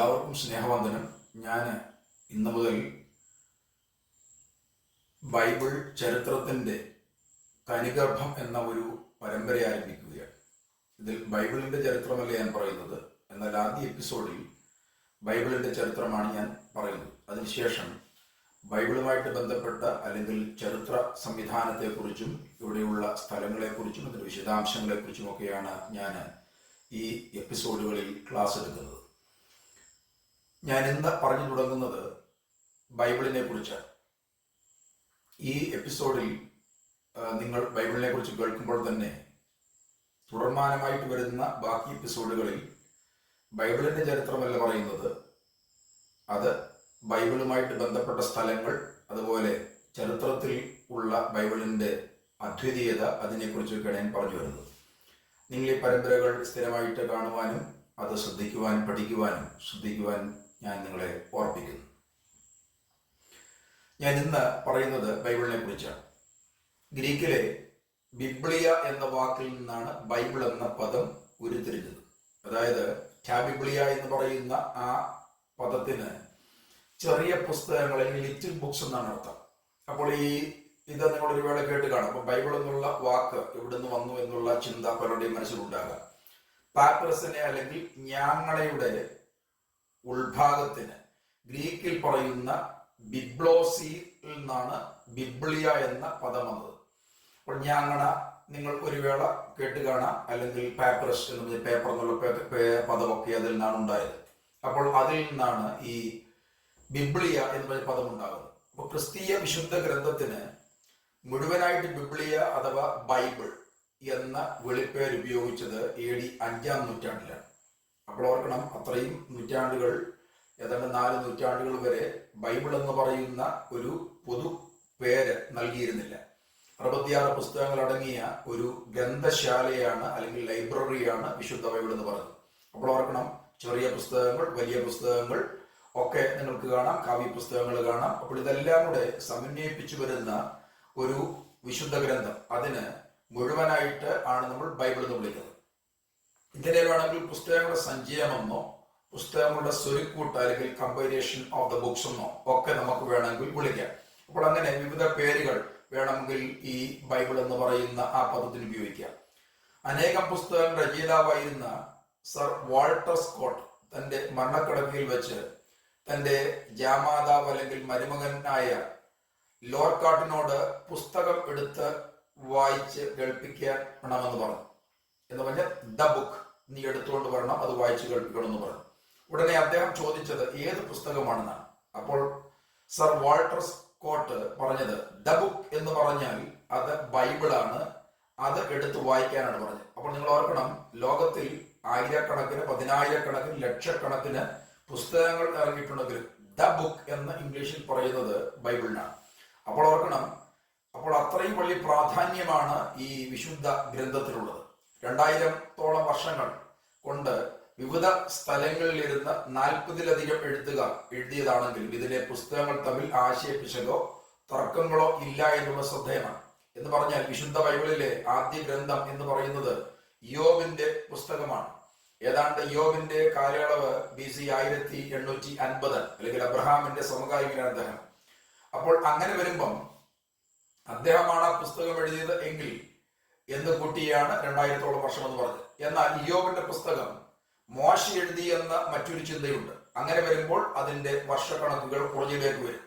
എല്ലാവർക്കും സ്നേഹവന്ദനം. ഞാൻ ഇന്ന് മുതൽ ബൈബിൾ ചരിത്രത്തിന്റെ കനിഗർഭം എന്ന ഒരു പരമ്പര ആരംഭിക്കുകയാണ്. ഇതിൽ ബൈബിളിന്റെ ചരിത്രമല്ല ഞാൻ പറയുന്നത്? എന്നാൽ ആദ്യ എപ്പിസോഡിൽ ബൈബിളിന്റെ ചരിത്രമാണ് ഞാൻ പറയുന്നത്. അതിനുശേഷം ബൈബിളുമായിട്ട് ബന്ധപ്പെട്ട അല്ലെങ്കിൽ ചരിത്ര സംവിധാനത്തെക്കുറിച്ചും ഇവിടെയുള്ള സ്ഥലങ്ങളെക്കുറിച്ചും അതിന്റെ വിശദാംശങ്ങളെക്കുറിച്ചുമൊക്കെയാണ് ഞാൻ ഈ എപ്പിസോഡുകളിൽ ക്ലാസ് എടുക്കുന്നത്. ഞാൻ ഇന്ന് പറഞ്ഞു തുടങ്ങുന്നത് ബൈബിളിനെ കുറിച്ചാണ് ഈ എപ്പിസോഡിൽ നിങ്ങൾ ബൈബിളിനെ കുറിച്ച് കേൾക്കുമ്പോൾ തന്നെ തുടർമാനമായിട്ട് വരുന്ന ബാക്കി എപ്പിസോഡുകളിൽ ബൈബിളിന്റെ ചരിത്രമല്ല പറയുന്നത്. അത് ബൈബിളുമായിട്ട് ബന്ധപ്പെട്ട സ്ഥലങ്ങൾ അതുപോലെ ചരിത്രത്തിൽ ഉള്ള ബൈബിളിന്റെ അദ്വിതീയത അതിനെക്കുറിച്ചൊക്കെയാണ് ഞാൻ പറഞ്ഞു വരുന്നത്. നിങ്ങൾ ഈ പരമ്പരകൾ സ്ഥിരമായിട്ട് കാണുവാനും അത് ശ്രദ്ധിക്കുവാനും പഠിക്കുവാനും ശ്രദ്ധിക്കുവാനും ഞാൻ നിങ്ങളെ ഓർപ്പിക്കുന്നു. ഞാൻ ഇന്ന് പറയുന്നത് ബൈബിളിനെ കുറിച്ചാണ്. ഗ്രീക്കിലെ ബിബ്ലിയ എന്ന വാക്കിൽ നിന്നാണ് ബൈബിൾ എന്ന പദം ഉരുത്തിരിഞ്ഞത്. അതായത് ക്യാബിബ്ലിയ എന്ന് പറയുന്ന ആ പദത്തിന് ചെറിയ പുസ്തകങ്ങൾ അല്ലെങ്കിൽ ലിറ്റിൽ ബുക്സ് എന്നാണ് അർത്ഥം. അപ്പോൾ ഈ ഇത് നിങ്ങൾ ഒരുപാട് കേട്ട് കാണും. അപ്പൊ ബൈബിൾ എന്നുള്ള വാക്ക് എവിടുന്ന് വന്നു എന്നുള്ള ചിന്ത പലരുടെയും മനസ്സിലുണ്ടാകാം. പാപ്പറസിനെ അല്ലെങ്കിൽ ഞാങ്ങളയുടെ ഉൾഭാഗത്തിന്. ഗ്രീക്കിൽ പറയുന്ന ബിബ്ലോസിയിൽ നിന്നാണ് ബിബ്ലിയ എന്ന പദം വന്നത്. അപ്പോൾ നിങ്ങൾ ഒരു വേള കേട്ട് കാണാം. അല്ലെങ്കിൽ പേപ്പറസ് എന്ന് പേപ്പർ എന്നുള്ള പദമൊക്കെ അതിൽ നിന്നാണ് ഉണ്ടായത്. അപ്പോൾ അതിൽ നിന്നാണ് ഈ ബിബ്ലിയ എന്ന് പറഞ്ഞ പദം ഉണ്ടാകുന്നത്. അപ്പോൾ ക്രിസ്തീയ വിശുദ്ധ ഗ്രന്ഥത്തിന് മുഴുവനായിട്ട് ബിബ്ലിയ അഥവാ ബൈബിൾ എന്ന വെളിപ്പേർ ഉപയോഗിച്ചത് എ ഡി അഞ്ചാം നൂറ്റാണ്ടിലാണ്. അപ്പോൾ അത്രയും നൂറ്റാണ്ടുകൾ ഏതാണ്ട് നാല് നൂറ്റാണ്ടുകൾ വരെ ബൈബിൾ എന്ന് പറയുന്ന ഒരു പൊതു പേര് നൽകിയിരുന്നില്ല. അറുപത്തിയാറ് പുസ്തകങ്ങൾ അടങ്ങിയ ഒരു ഗ്രന്ഥശാലയാണ് അല്ലെങ്കിൽ ലൈബ്രറിയാണ് വിശുദ്ധ ബൈബിൾ എന്ന് പറയുന്നത്. അപ്പോൾ ഓർക്കണം ചെറിയ പുസ്തകങ്ങൾ വലിയ പുസ്തകങ്ങൾ ഒക്കെ നിങ്ങൾക്ക് കാണാം കാവ്യ പുസ്തകങ്ങൾ കാണാം. അപ്പോൾ ഇതെല്ലാം കൂടെ സമന്വയിപ്പിച്ചു വരുന്ന ഒരു വിശുദ്ധ ഗ്രന്ഥം. അതിന് മുഴുവനായിട്ട് ആണ് നമ്മൾ ബൈബിൾ എന്ന് വിളിക്കുന്നത്. ഇതിനെ വേണമെങ്കിൽ പുസ്തകങ്ങളുടെ സഞ്ചയമെന്നോ പുസ്തകങ്ങളുടെ സ്വരുക്കൂട്ട് അല്ലെങ്കിൽ കമ്പൈനേഷൻ ഓഫ് ദ ബുക്സ് എന്നോ ഒക്കെ നമുക്ക് വേണമെങ്കിൽ വിളിക്കാം. അപ്പോൾ അങ്ങനെ വിവിധ പേരുകൾ വേണമെങ്കിൽ ഈ ബൈബിൾ എന്ന് പറയുന്ന ആ പദത്തിന് ഉപയോഗിക്കാം. അനേകം പുസ്തകങ്ങൾ രചയിതാവായിരുന്ന സർ വാൾട്ടർ സ്കോട്ട് തന്റെ മരണക്കിടക്കയിൽ വെച്ച് തന്റെ ജാമാതാവ് അല്ലെങ്കിൽ മരുമകനായ ലോർക്കാട്ടിനോട് പുസ്തകം എടുത്ത് വായിച്ച് കേൾപ്പിക്കണമെന്ന് പറഞ്ഞു. എന്ന് പറഞ്ഞ ദ ബുക്ക് നീ എടുത്തുകൊണ്ട് വരണം അത് വായിച്ചു കേൾപ്പിക്കണം എന്ന് പറഞ്ഞു. ഉടനെ അദ്ദേഹം ചോദിച്ചത് ഏത് പുസ്തകമാണെന്നാണ്. അപ്പോൾ സർ വാൾട്ടർ സ്കോട്ട് പറഞ്ഞത് ദ ബുക്ക് എന്ന് പറഞ്ഞാൽ അത് ബൈബിളാണ് അത് എടുത്ത് വായിക്കാനാണ് പറഞ്ഞത്. അപ്പോൾ നിങ്ങൾ ഓർക്കണം ലോകത്തിൽ ആയിരക്കണക്കിന് പതിനായിരക്കണക്കിന് ലക്ഷക്കണക്കിന് പുസ്തകങ്ങൾ ഇറങ്ങിയിട്ടുണ്ടെങ്കിലും ദ ബുക്ക് എന്ന് ഇംഗ്ലീഷിൽ പറയുന്നത് ബൈബിളിനാണ്. അപ്പോൾ ഓർക്കണം അപ്പോൾ അത്രയും വലിയ പ്രാധാന്യമാണ് ഈ വിശുദ്ധ ഗ്രന്ഥത്തിലുള്ളത്. രണ്ടായിരത്തോളം വർഷങ്ങൾ കൊണ്ട് വിവിധ സ്ഥലങ്ങളിൽ ഇരുന്ന് നാൽപ്പതിലധികം എഴുത്തുകാർ എഴുതിയതാണെങ്കിലും ഇതിലെ പുസ്തകങ്ങൾ തമ്മിൽ ആശയപ്പിശകോ തർക്കങ്ങളോ ഇല്ല എന്നുള്ള ശ്രദ്ധേയമാണ്. എന്ന് പറഞ്ഞാൽ വിശുദ്ധ ബൈബിളിലെ ആദ്യ ഗ്രന്ഥം എന്ന് പറയുന്നത് യോബിന്റെ പുസ്തകമാണ്. ഏതാണ്ട് യോബിന്റെ കാലയളവ് ബി സി ആയിരത്തി എണ്ണൂറ്റി അൻപത് അല്ലെങ്കിൽ അബ്രഹാമിന്റെ സമകാലികനാണ് അദ്ദേഹം അപ്പോൾ അങ്ങനെ വരുമ്പം അദ്ദേഹമാണ് ആ പുസ്തകം എഴുതിയത് എങ്കിൽ എന്ന് കൂട്ടിയാണ് രണ്ടായിരത്തോളം വർഷം എന്ന് പറഞ്ഞത് എന്നാൽ ഇയോബിന്റെ പുസ്തകം മോശ എഴുതി എന്ന മറ്റൊരു ചിന്തയുണ്ട്. അങ്ങനെ വരുമ്പോൾ അതിന്റെ വർഷക്കണക്കുകൾ കുറഞ്ഞിലേക്ക് വരും.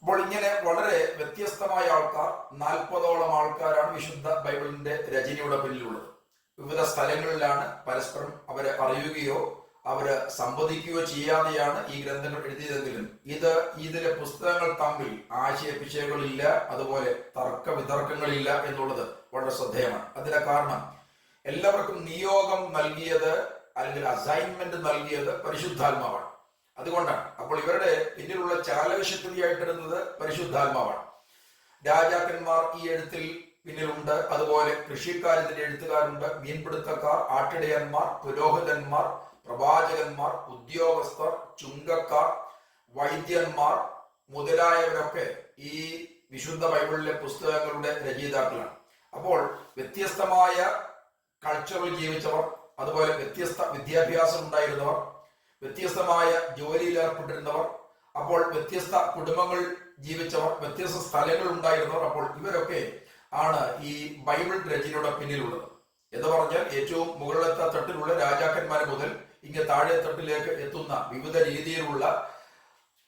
അപ്പോൾ ഇങ്ങനെ വളരെ വ്യത്യസ്തമായ ആൾക്കാർ നാൽപ്പതോളം ആൾക്കാരാണ് വിശുദ്ധ ബൈബിളിന്റെ രചനയുടെ പിന്നിലുള്ളത്. വിവിധ സ്ഥലങ്ങളിലാണ് പരസ്പരം അവരെ അറിയുകയോ അവർ സംവദിക്കുകയോ ചെയ്യാതെയാണ് ഈ ഗ്രന്ഥങ്ങൾ എഴുതിയതെങ്കിലും ഇത് ഇതിലെ പുസ്തകങ്ങൾ തമ്മിൽ ആശയപിശയകളില്ല അതുപോലെ തർക്ക വിതർക്കങ്ങളില്ല എന്നുള്ളത് വളരെ ശ്രദ്ധേയമാണ്. അതിന്റെ കാരണം എല്ലാവർക്കും നിയോഗം നൽകിയത് അല്ലെങ്കിൽ അസൈൻമെന്റ് നൽകിയത് പരിശുദ്ധാത്മാവാണ്. അതുകൊണ്ടാണ്. അപ്പോൾ ഇവരുടെ പിന്നിലുള്ള ചാലകശക്തിയായിട്ടിരുന്നത് പരിശുദ്ധാത്മാവാണ്. രാജാക്കന്മാർ ഈ എഴുത്തിൽ പിന്നിലുണ്ട്. അതുപോലെ കൃഷിക്കാരത്തിന്റെ എഴുത്തുകാരുണ്ട്. മീൻപിടുത്തക്കാർ ആട്ടിടയന്മാർ പുരോഹിതന്മാർ പ്രവാചകന്മാർ ഉദ്യോഗസ്ഥർ ചുങ്കക്കാർ വൈദ്യന്മാർ മുതലായവരൊക്കെ ഈ വിശുദ്ധ ബൈബിളിലെ പുസ്തകങ്ങളുടെ രചയിതാക്കളാണ്. അപ്പോൾ വ്യത്യസ്തമായ കൾച്ചറിൽ ജീവിച്ചവർ അതുപോലെ വ്യത്യസ്ത വിദ്യാഭ്യാസം ഉണ്ടായിരുന്നവർ വ്യത്യസ്തമായ ജോലിയിൽ ഏർപ്പെട്ടിരുന്നവർ അപ്പോൾ വ്യത്യസ്ത കുടുംബങ്ങൾ ജീവിച്ചവർ വ്യത്യസ്ത സ്ഥലങ്ങൾ ഉണ്ടായിരുന്നവർ അപ്പോൾ ഇവരൊക്കെ ആണ് ഈ ബൈബിൾ രചനയുടെ പിന്നിലുള്ളത്. എന്ന് പറഞ്ഞാൽ ഏറ്റവും മുകളിലത്തെ തട്ടിലുള്ള രാജാക്കന്മാർ മുതൽ ഇങ്ങ് താഴെ തട്ടിലേക്ക് എത്തുന്ന വിവിധ രീതിയിലുള്ള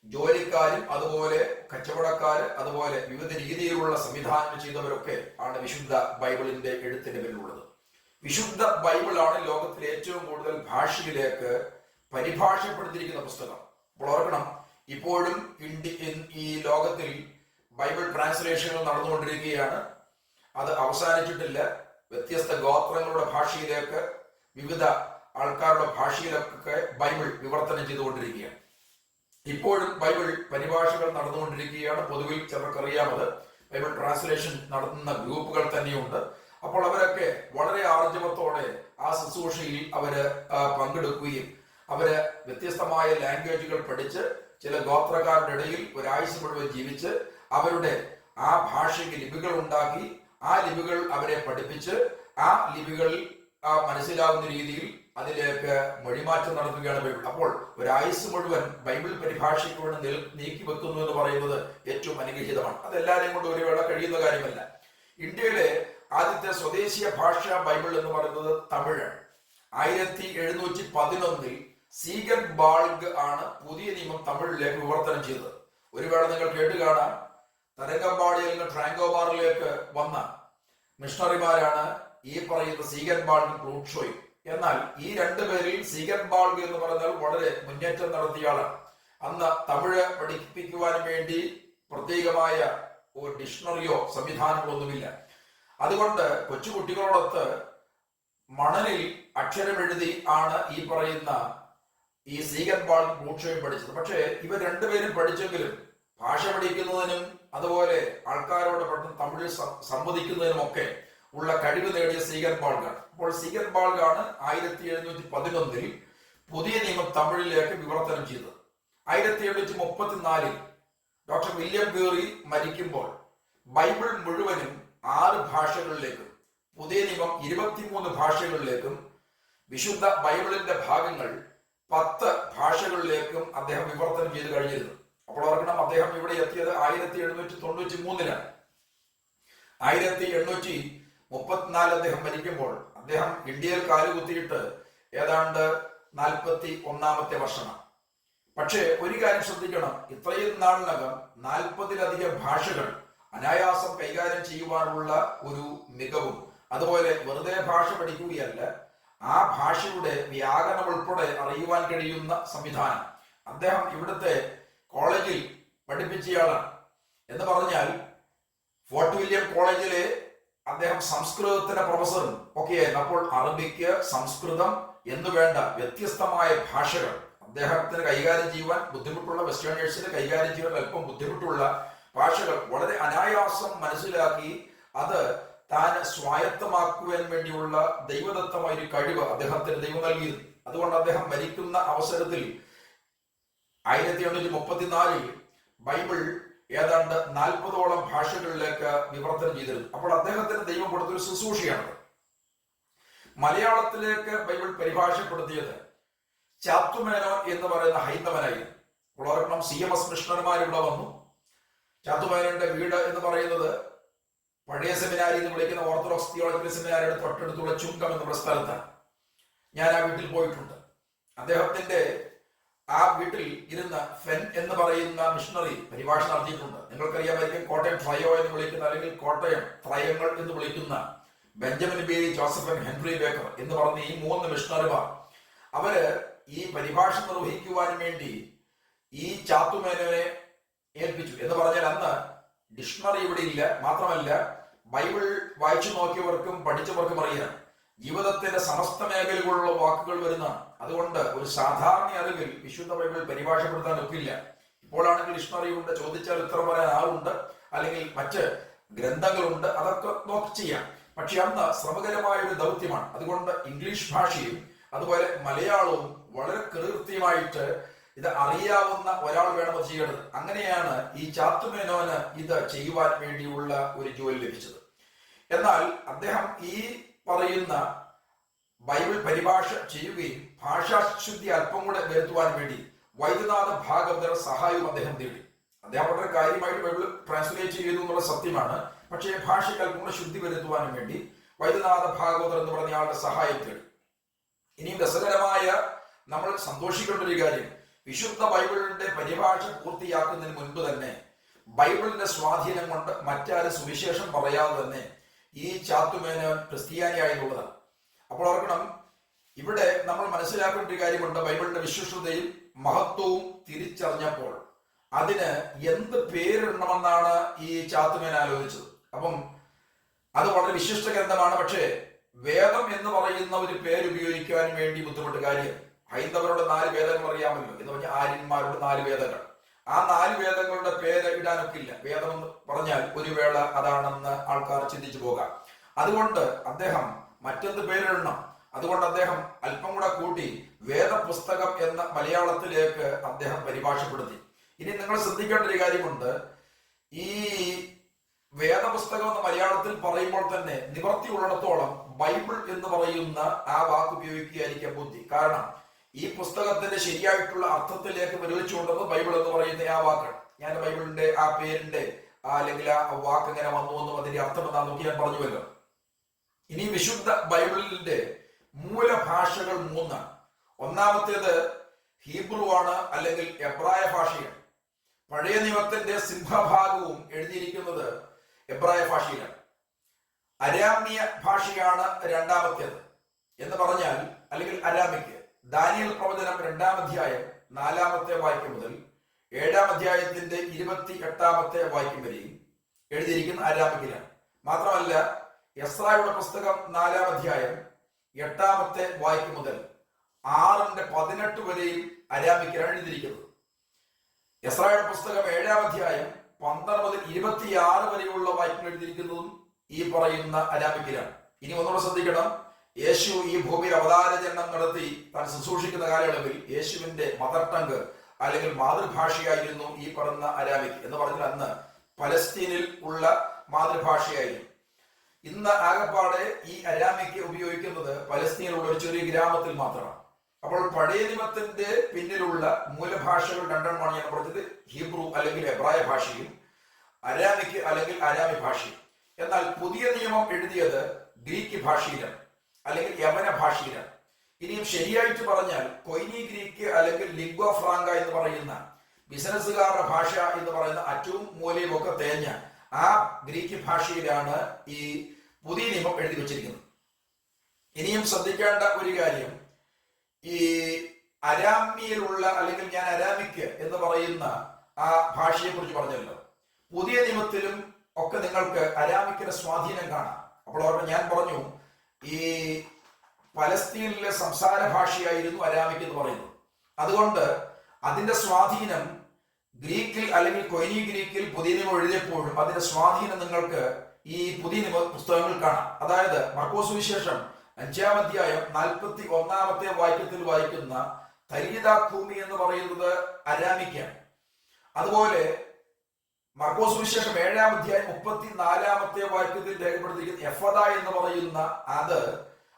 ജോലിക്കാരും അതുപോലെ കച്ചവടക്കാര് അതുപോലെ വിവിധ രീതിയിലുള്ള സംവിധാനം ചെയ്തവരൊക്കെ ആണ് വിശുദ്ധ ബൈബിളിന്റെ എഴുത്തിന് പിന്നിലുള്ളത്. വിശുദ്ധ ബൈബിളാണ് ലോകത്തിലെ ഏറ്റവും കൂടുതൽ ഭാഷയിലേക്ക് പരിഭാഷപ്പെടുത്തിയിരിക്കുന്ന പുസ്തകം. അപ്പോൾ ഓർക്കണം ഇപ്പോഴും ഇന്ത്യ ഈ ലോകത്തിൽ ബൈബിൾ ട്രാൻസ്ലേഷനുകൾ നടന്നുകൊണ്ടിരിക്കുകയാണ്. അത് അവസാനിച്ചിട്ടില്ല. വ്യത്യസ്ത ഗോത്രങ്ങളുടെ ഭാഷയിലേക്ക് വിവിധ ആൾക്കാരുടെ ഭാഷയിലൊക്കെ ബൈബിൾ വിവർത്തനം ചെയ്തുകൊണ്ടിരിക്കുകയാണ്. ഇപ്പോഴും ബൈബിൾ പരിഭാഷകൾ നടന്നുകൊണ്ടിരിക്കുകയാണ്. പൊതുവിൽ ചിലർക്കറിയാമത് ബൈബിൾ ട്രാൻസ്ലേഷൻ നടത്തുന്ന ഗ്രൂപ്പുകൾ തന്നെയുണ്ട്. അപ്പോൾ അവരൊക്കെ വളരെ ആർജവത്തോടെ ആ ശുശ്രൂഷയിൽ അവർ പങ്കെടുക്കുകയും അവർ വ്യത്യസ്തമായ ലാംഗ്വേജുകൾ പഠിച്ച് ചില ഗോത്രക്കാരുടെ ഇടയിൽ ഒരാഴ്ച മുഴുവൻ ജീവിച്ച് അവരുടെ ആ ഭാഷയ്ക്ക് ലിപികൾ ഉണ്ടാക്കി ആ ലിപികൾ അവരെ പഠിപ്പിച്ച് ആ ലിപികളിൽ മനസ്സിലാവുന്ന രീതിയിൽ അതിലേക്ക് മൊഴിമാറ്റം നടത്തുകയാണ് ബൈബിൾ. അപ്പോൾ ഒരായുസ് മുഴുവൻ ബൈബിൾ പരിഭാഷയ്ക്കൂടെ നീക്കി വെക്കുന്നു എന്ന് പറയുന്നത് ഏറ്റവും അനുഗ്രഹീതമാണ്. അതെല്ലാരെയും കൊണ്ട് ഒരു വേള കഴിയുന്ന കാര്യമല്ല. ഇന്ത്യയിലെ ആദ്യത്തെ സ്വദേശീയ ഭാഷ ബൈബിൾ എന്ന് പറയുന്നത് തമിഴാണ് ആയിരത്തി എഴുന്നൂറ്റി പതിനൊന്നിൽ സീഗൻ ബാൾഗ് ആണ് പുതിയ നിയമം തമിഴിലേക്ക് വിവർത്തനം ചെയ്തത്. ഒരു വേള നിങ്ങൾ കേട്ട് കാണാം. തരംഗമ്പാടിയിൽ നിന്ന് ട്രാങ്കോബാറിലേക്ക് വന്ന മിഷണറിമാരാണ് ഈ പറയുന്ന സീഗൻ ബാൾഗും ക്രൂക്ഷോയും എന്നാൽ ഈ രണ്ടു പേരിൽ സീഗൻ ബാൾഗ് എന്ന് പറഞ്ഞാൽ വളരെ മുന്നേറ്റം നടത്തിയാളാണ് അന്ന് തമിഴ് പഠിപ്പിക്കുവാൻ വേണ്ടി പ്രത്യേകമായ ഒരു ഡിക്ഷണറിയോ സംവിധാനമോ ഒന്നുമില്ല അതുകൊണ്ട് കൊച്ചുകുട്ടികളോടൊത്ത് മണലിൽ അക്ഷരമെഴുതി ആണ് ഈ പറയുന്ന ഈ സീഗൻ ബാൾ മൂക്ഷയും പഠിച്ചത്. പക്ഷേ ഇവർ രണ്ടുപേരും പഠിച്ചെങ്കിലും ഭാഷ പഠിക്കുന്നതിനും അതുപോലെ ആൾക്കാരോട് പെട്ടെന്ന് തമിഴിൽ സംവദിക്കുന്നതിനും സംവദിക്കുന്നതിനുമൊക്കെ ഉള്ള കഴിവ് നേടിയ സീഗർ ബാൾഗാണ്. അപ്പോൾ സീഗർ ബാൾഗാണ് ആയിരത്തി എഴുന്നൂറ്റി പതിനൊന്നിൽ പുതിയ നിയമം തമിഴിലേക്ക് വിവർത്തനം ചെയ്തത്. ആയിരത്തി എഴുന്നൂറ്റി മുപ്പത്തിനാലിൽ ഡോക്ടർ വില്യം ഗേറി മരിക്കുമ്പോൾ ബൈബിൾ മുഴുവനും ആറ് ഭാഷകളിലേക്കും പുതിയ നിയമം ഇരുപത്തിമൂന്ന് ഭാഷകളിലേക്കും വിശുദ്ധ ബൈബിളിന്റെ ഭാഗങ്ങൾ പത്ത് ഭാഷകളിലേക്കും അദ്ദേഹം വിവർത്തനം ചെയ്ത് കഴിഞ്ഞിരുന്നു. അപ്പോൾ ഓർക്കണം അദ്ദേഹം ഇവിടെ എത്തിയത് ആയിരത്തി എഴുന്നൂറ്റി തൊണ്ണൂറ്റി മൂന്നിലാണ് ആയിരത്തി എണ്ണൂറ്റി മുപ്പത്തിനാല് അദ്ദേഹം മരിക്കുമ്പോൾ അദ്ദേഹം ഇന്ത്യയിൽ കാലുകുത്തിയിട്ട് ഏതാണ്ട് നാൽപ്പത്തി ഒന്നാമത്തെ വർഷമാണ് പക്ഷേ ഒരു കാര്യം ശ്രദ്ധിക്കണം. ഇത്രയും നാളിനകം നാൽപ്പതിലധികം ഭാഷകൾ അനായാസം കൈകാര്യം ചെയ്യുവാനുള്ള ഒരു മികവും അതുപോലെ വെറുതെ ഭാഷ പഠിക്കുകയല്ല ആ ഭാഷയുടെ വ്യാകരണം ഉൾപ്പെടെ അറിയുവാൻ കഴിയുന്ന സംവിധാനം. അദ്ദേഹം ഇവിടുത്തെ കോളേജിൽ പഠിപ്പിച്ചയാളാണ്. എന്ന് പറഞ്ഞാൽ ഫോർട്ട് വില്യം കോളേജിലെ അദ്ദേഹം സംസ്കൃതത്തിന്റെ പ്രൊഫസറും ഒക്കെയായിരുന്നു അപ്പോൾ അറബിക്ക് സംസ്കൃതം എന്ന് വേണ്ട വ്യത്യസ്തമായ ഭാഷകൾ. അദ്ദേഹത്തിന് കൈകാര്യം ചെയ്യുവാൻ ബുദ്ധിമുട്ടുള്ള വെസ്റ്റേണേഴ്സിന് കൈകാര്യം ചെയ്യാൻ അല്പം ബുദ്ധിമുട്ടുള്ള ഭാഷകൾ വളരെ അനായാസം മനസ്സിലാക്കി അത് താൻ സ്വായത്തമാക്കുവാൻ വേണ്ടിയുള്ള ദൈവദത്തമായ ഒരു കഴിവ് അദ്ദേഹത്തിന് ദൈവം നൽകിയിരുന്നു. അതുകൊണ്ട് അദ്ദേഹം മരിക്കുന്ന അവസരത്തിൽ ആയിരത്തി എണ്ണൂറ്റി മുപ്പത്തിനാലിൽ ബൈബിൾ ഏതാണ്ട് നാൽപ്പതോളം ഭാഷകളിലേക്ക് വിവർത്തനം ചെയ്തിരുന്നു. അപ്പോൾ അദ്ദേഹത്തിന് ദൈവം കൊടുത്തൊരു ശുശ്രൂഷയാണ് മലയാളത്തിലേക്ക് ബൈബിൾ പരിഭാഷപ്പെടുത്തിയത് ചാത്തുമേനോൻ എന്ന് പറയുന്ന ഹൈന്ദവനായിരുന്നു. ഓർക്കണം സി എം എസ് മിഷണർമാർ വന്നു. ചാത്തുമേനോന്റെ വീട് എന്ന് പറയുന്നത് പഴയ സെമിനാരി എന്ന് വിളിക്കുന്ന ഓർത്തഡോക്സ് തിയോളജിക്കൽ സെമിനാരിയുടെ തൊട്ടടുത്തുള്ള ചുങ്കം എന്നുള്ള സ്ഥലത്താണ്. ഞാൻ ആ വീട്ടിൽ പോയിട്ടുണ്ട്. അദ്ദേഹത്തിന്റെ ആ വീട്ടിൽ ഇരുന്ന ഫെൻ എന്ന് പറയുന്ന മിഷണറി പരിഭാഷ നടത്തിയിട്ടുണ്ട്. നിങ്ങൾക്കറിയാമായിരിക്കും കോട്ടയം ട്രയോ എന്ന് വിളിക്കുന്ന അല്ലെങ്കിൽ കോട്ടയം ത്രയങ്ങൾ എന്ന് വിളിക്കുന്ന Benjamin Bailey Joseph Fenn Henry Baker എന്ന് പറഞ്ഞ ഈ മൂന്ന് മിഷണറിമാർ അവർ ഈ പരിഭാഷ നിർവഹിക്കുവാൻ വേണ്ടി ഈ ചാത്തുമേനോനെ ഏൽപ്പിച്ചു. എന്ന് പറഞ്ഞാൽ അന്ന് ഡിക്ഷണറി ഇവിടെ ഇല്ല. മാത്രമല്ല ബൈബിൾ വായിച്ചു നോക്കിയവർക്കും പഠിച്ചവർക്കും അറിയാം. ജീവിതത്തിന്റെ സമസ്ത മേഖലകളിലുള്ള വാക്കുകൾ വരുന്നതാണ്. അതുകൊണ്ട് ഒരു സാധാരണ അറിവിൽ വിശുദ്ധ ബൈബിൾ പരിഭാഷപ്പെടുത്താൻ ഒക്കില്ല. ഇപ്പോഴാണെങ്കിൽ ഡിക്ഷണറിയുണ്ട് ചോദിച്ചാൽ ഉത്തരം പറയാൻ ആളുണ്ട് അല്ലെങ്കിൽ മറ്റ് ഗ്രന്ഥങ്ങളുണ്ട് അതൊക്കെ നോക്കി ചെയ്യാം. പക്ഷെ അന്ന് ശ്രമകരമായ ഒരു ദൗത്യമാണ്. അതുകൊണ്ട് ഇംഗ്ലീഷ് ഭാഷയും അതുപോലെ മലയാളവും വളരെ കൃത്യമായിട്ട് ഇത് അറിയാവുന്ന ഒരാൾ വേണം അത് ചെയ്യേണ്ടത്. അങ്ങനെയാണ് ഈ ചാത്തുമേനോന് ഇത് ചെയ്യുവാൻ വേണ്ടിയുള്ള ഒരു ജോലി ലഭിച്ചത്. എന്നാൽ അദ്ദേഹം ഈ പറയുന്ന ബൈബിൾ പരിഭാഷ ചെയ്യുകയും ഭാഷാശുദ്ധി അല്പം കൂടെ വരുത്തുവാൻ വേണ്ടി വൈദ്യനാഥ ഭാഗവതർ സഹായവും അദ്ദേഹം തേടി. അദ്ദേഹം വളരെ കാര്യമായിട്ട് ബൈബിൾ ട്രാൻസ്ലേറ്റ് ചെയ്യുന്നു എന്നുള്ള സത്യമാണ്. പക്ഷേ ഭാഷയ്ക്ക് അല്പം കൂടെ ശുദ്ധി വരുത്തുവാനും വേണ്ടി വൈദ്യനാഥ ഭാഗവതർ എന്ന് പറഞ്ഞ ആളുടെ സഹായം തേടി. ഇനിയും രസകരമായ നമ്മൾ സന്തോഷിക്കേണ്ട ഒരു കാര്യം വിശുദ്ധ ബൈബിളിന്റെ പരിഭാഷ പൂർത്തിയാക്കുന്നതിന് മുൻപ് തന്നെ ബൈബിളിന്റെ സ്വാധീനം കൊണ്ട് മറ്റാരും സുവിശേഷം പറയാതെ തന്നെ ഈ ചാത്തുമേനോൻ ക്രിസ്ത്യാനിയായെന്നുള്ളതാണ് അപ്പോൾ ഓർക്കണം ഇവിടെ നമ്മൾ മനസ്സിലാക്കേണ്ട ഒരു കാര്യമുണ്ട് ബൈബിളിന്റെ വിശ്വസ്തയും മഹത്വവും തിരിച്ചറിഞ്ഞപ്പോൾ. അതിന് എന്ത് പേരിടണമെന്നാണ് ഈ ചാത്തുമേൻ ആലോചിച്ചത്. അപ്പം അത് വളരെ വിശിഷ്ട ഗ്രന്ഥമാണ്. പക്ഷേ വേദം എന്ന് പറയുന്ന ഒരു പേര് ഉപയോഗിക്കുവാൻ വേണ്ടി ബുദ്ധിമുട്ട് കാര്യം. ഹൈന്ദവരുടെ നാല് വേദങ്ങൾ അറിയാമല്ലോ. എന്ന് പറഞ്ഞാൽ ആര്യന്മാരുടെ നാല് വേദങ്ങൾ. ആ നാല് വേദങ്ങളുടെ പേര് ഇടാനൊക്കില്ല. വേദം എന്ന് പറഞ്ഞാൽ ഒരു വേള അതാണെന്ന് ആൾക്കാർ ചിന്തിച്ചു പോകാം. അതുകൊണ്ട് അദ്ദേഹം മറ്റൊന്ന് പേരിടണം. അതുകൊണ്ട് അദ്ദേഹം അല്പം കൂടെ കൂട്ടി വേദപുസ്തകം എന്ന മലയാളത്തിലേക്ക് അദ്ദേഹം പരിഭാഷപ്പെടുത്തി. ഇനി നിങ്ങൾ ശ്രദ്ധിക്കേണ്ട ഒരു കാര്യമുണ്ട്. ഈ വേദപുസ്തകം എന്ന് മലയാളത്തിൽ പറയുമ്പോൾ തന്നെ നിവർത്തി ഉള്ളിടത്തോളം ബൈബിൾ എന്ന് പറയുന്ന ആ വാക്ക് ഉപയോഗിക്കുകയായിരിക്കാം ബുദ്ധി. കാരണം ഈ പുസ്തകത്തിന്റെ ശരിയായിട്ടുള്ള അർത്ഥത്തിലേക്ക് പരിഗണിച്ചുകൊണ്ടത് ബൈബിൾ എന്ന് പറയുന്ന ആ വാക്ക്. ഞാൻ ബൈബിളിന്റെ ആ പേരിന്റെ അല്ലെങ്കിൽ ആ വാക്ക് എങ്ങനെ വന്നു എന്നും അതിന്റെ അർത്ഥം എന്താണെന്ന് നോക്കി ഞാൻ പറഞ്ഞുവല്ലോ. ഇനി വിശുദ്ധ ബൈബിളിന്റെ മൂലഭാഷകൾ മൂന്നാണ്. ഒന്നാമത്തേത് ഹീബ്രു ആണ് അല്ലെങ്കിൽ എബ്രായ ഭാഷയാണ്. പഴയ നിയമത്തിന്റെ സിംഹഭാഗവും എഴുതിയിരിക്കുന്നത് എബ്രായ ഭാഷയിലാണ്. അരാമ്യ ഭാഷയാണ് രണ്ടാമത്തേത് എന്ന് പറഞ്ഞാൽ അല്ലെങ്കിൽ അരാമിക്ക് ദാനിയൽ പ്രവചനം രണ്ടാം അധ്യായം നാലാമത്തെ വാക്യം മുതൽ ഏഴാം അധ്യായത്തിന്റെ ഇരുപത്തി എട്ടാമത്തെ വാക്യം വരെയും എഴുതിയിരിക്കുന്ന അരാമിക്കിലാണ് മാത്രമല്ല എസ്രായുടെ പുസ്തകം നാലാം അധ്യായം എട്ടാമത്തെ വാക്യം മുതൽ ആറിന്റെ പതിനെട്ട് വരെയും അരാമിക്കലാണ് എഴുതിയിരിക്കുന്നത്. എസ്രായുടെ പുസ്തകം ഏഴാം അധ്യായം പന്ത്രണ്ട് മുതൽ ഇരുപത്തിയാറ് വരെയുള്ള വാക്യങ്ങൾ എഴുതിയിരിക്കുന്നതും ഈ പറയുന്ന അരാമിക്കിലാണ് ഇനി ഒന്നുകൂടെ ശ്രദ്ധിക്കണം. യേശു ഈ ഭൂമിയിൽ അവതാര ജന്മം നടത്തി താൻ ശുശ്രൂഷിക്കുന്ന കാലയളവിൽ യേശുവിന്റെ മദർ ടങ്ക് അല്ലെങ്കിൽ മാതൃഭാഷയായിരുന്നു ഈ പറഞ്ഞ അരാമിക് എന്ന് പറഞ്ഞാൽ അന്ന് പലസ്തീനിൽ ഉള്ള മാതൃഭാഷയായിരുന്നു. ഇന്ന് ആകപ്പാടെ ഈ അരാമിക്ക് ഉപയോഗിക്കുന്നത് പലസ്തീനിലുള്ള ഒരു ചെറിയ ഗ്രാമത്തിൽ മാത്രമാണ്. അപ്പോൾ പഴയ നിയമത്തിന്റെ പിന്നിലുള്ള മൂലഭാഷകൾ രണ്ടെണ്ണമാണ് ഞാൻ പറഞ്ഞത്. ഹീബ്രു അല്ലെങ്കിൽ എബ്രായ ഭാഷയും അരാമിക്ക് അല്ലെങ്കിൽ അരാമി ഭാഷയും. എന്നാൽ പുതിയ നിയമം എഴുതിയത് ഗ്രീക്ക് ഭാഷയിലാണ്. അല്ലെങ്കിൽ യമന ഭാഷയിലാണ് ഇനിയും ശരിയായിട്ട് പറഞ്ഞാൽ കൊയ്നി ഗ്രീക്ക് അല്ലെങ്കിൽ ലിംഗ്വ ഫ്രാങ്ക എന്ന് പറയുന്ന ബിസിനസ്സുകാരുടെ ഭാഷ എന്ന് പറയുന്ന അറ്റവും മൂലയും ഒക്കെ തേഞ്ഞ ആ ഗ്രീക്ക് ഭാഷയിലാണ് ഈ പുതിയ നിയമം എഴുതി വച്ചിരിക്കുന്നത്. ഇനിയും ശ്രദ്ധിക്കേണ്ട ഒരു കാര്യം ഈ അരാമിയിലുള്ള അല്ലെങ്കിൽ ഞാൻ അരാമിക്ക് എന്ന് പറയുന്ന ആ ഭാഷയെ കുറിച്ച് പറഞ്ഞല്ലോ. പുതിയ നിയമത്തിലും ഒക്കെ നിങ്ങൾക്ക് അരാമിക്കിന്റെ സ്വാധീനം കാണാം. അപ്പോൾ ഓർമ്മ ഞാൻ പറഞ്ഞു ഈ പലസ്തീനിലെ സംസാര ഭാഷയായിരുന്നു അരാമിക് എന്ന് പറയുന്നത്. അതുകൊണ്ട് അതിന്റെ സ്വാധീനം ഗ്രീക്കിൽ അല്ലെങ്കിൽ കൊയിനി ഗ്രീക്കിൽ പുതിയ നിയമം എഴുതിയപ്പോഴും അതിന്റെ സ്വാധീനം നിങ്ങൾക്ക് ഈ പുതിയ നിയമ പുസ്തകങ്ങൾ കാണാം. അതായത് മർക്കോസ് വിശേഷം അഞ്ചാം അധ്യായം നാൽപ്പത്തി ഒന്നാമത്തെ വാക്യത്തിൽ വായിക്കുന്ന തരീത ഭൂമി എന്ന് പറയുന്നത് അരാമിക്കാണ് അതുപോലെ മർക്കോസ് വിശേഷം ഏഴാം അധ്യായം മുപ്പത്തി നാലാമത്തെ വാക്യത്തിൽ രേഖപ്പെടുത്തിയിരിക്കുന്ന. എഫദ എന്ന് പറയുന്ന അത്